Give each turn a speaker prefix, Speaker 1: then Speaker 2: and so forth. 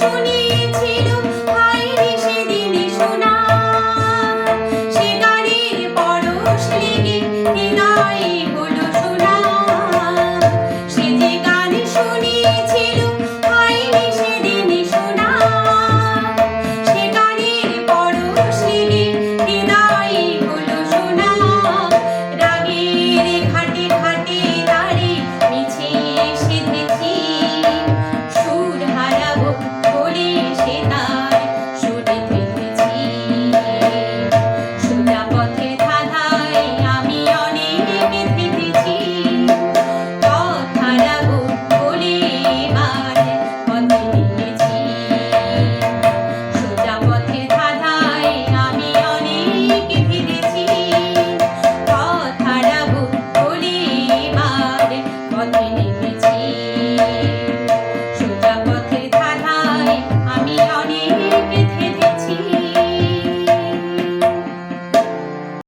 Speaker 1: শুনিয়েছিল